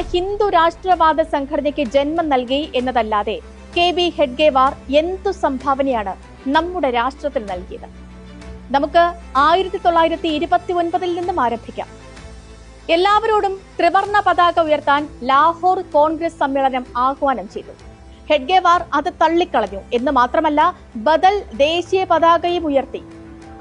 ഹിന്ദു രാഷ്ട്രവാദ സംഘടനയ്ക്ക് ജന്മം നൽകി എന്നതല്ലാതെ കെ ബി ഹെഡ്ഗേവാർ എന്തു സംഭാവനയാണ് നമ്മുടെ രാഷ്ട്രത്തിൽ നൽകിയത്? നമുക്ക് ആയിരത്തി തൊള്ളായിരത്തി ഇരുപത്തി ഒൻപതിൽ നിന്നും ആരംഭിക്കാം. എല്ലാവരോടും ത്രിവർണ പതാക ഉയർത്താൻ ലാഹോർ കോൺഗ്രസ് സമ്മേളനം ആഹ്വാനം ചെയ്തു. ഹെഡ്ഗേവാർ അത് തള്ളിക്കളഞ്ഞു. എന്ന് മാത്രമല്ല ബദൽ ദേശീയ പതാകയും ഉയർത്തി.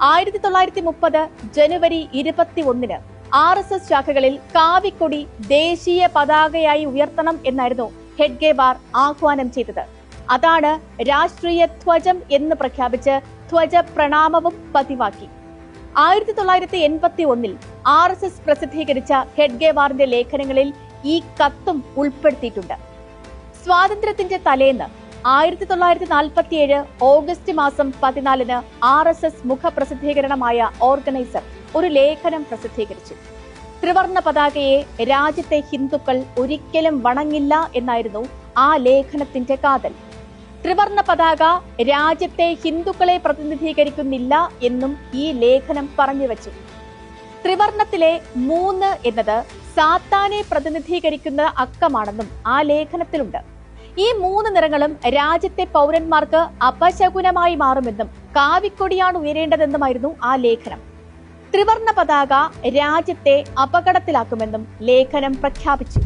ആയിരത്തി തൊള്ളായിരത്തി മുപ്പത് ജനുവരി ഇരുപത്തി ഒന്നിന് ആർ എസ് എസ് ശാഖകളിൽ കാവിക്കൊടി ദേശീയ പതാകയായി ഉയർത്തണം എന്നായിരുന്നു ഹെഡ്ഗേവാർ ആഹ്വാനം ചെയ്തത്. അതാണ് രാഷ്ട്രീയ ധ്വജം എന്ന് പ്രഖ്യാപിച്ച് ധ്വജ പ്രണാമവും പതിവാക്കി. ആയിരത്തി തൊള്ളായിരത്തി എൺപത്തി ഒന്നിൽ ആർ എസ് എസ് പ്രസിദ്ധീകരിച്ച ഹെഡ്ഗേവാറിന്റെ ലേഖനങ്ങളിൽ ഈ കത്തും ഉൾപ്പെടുത്തിയിട്ടുണ്ട്. സ്വാതന്ത്ര്യത്തിന്റെ തലേന്ന് ആയിരത്തി തൊള്ളായിരത്തി നാൽപ്പത്തിയേഴ് ഓഗസ്റ്റ് മാസം പതിനാലിന് ആർ എസ് എസ് മുഖപ്രസിദ്ധീകരണമായ ഓർഗനൈസർ ഒരു ലേഖനം പ്രസിദ്ധീകരിച്ചു. ത്രിവർണ പതാകയെ രാജ്യത്തെ ഹിന്ദുക്കൾ ഒരിക്കലും വണങ്ങില്ല എന്നായിരുന്നു ആ ലേഖനത്തിന്റെ കാതൽ. ത്രിവർണ പതാക രാജ്യത്തെ ഹിന്ദുക്കളെ പ്രതിനിധീകരിക്കുന്നില്ല എന്നും ഈ ലേഖനം പറഞ്ഞു വച്ചു. ത്രിവർണത്തിലെ മൂന്ന് എന്നത് സാത്താനെ പ്രതിനിധീകരിക്കുന്ന അക്കമാണെന്നും ആ ലേഖനത്തിലുണ്ട്. ഈ മൂന്ന് നിറങ്ങളും രാജ്യത്തെ പൗരന്മാർക്ക് അപശകുനമായി മാറുമെന്നും കാവിക്കൊടിയാണ് ഉയരേണ്ടതെന്നുമായിരുന്നു ആ ലേഖനം. ത്രിവർണ പതാക രാജ്യത്തെ അപകടത്തിലാക്കുമെന്നും ലേഖനം പ്രഖ്യാപിച്ചു.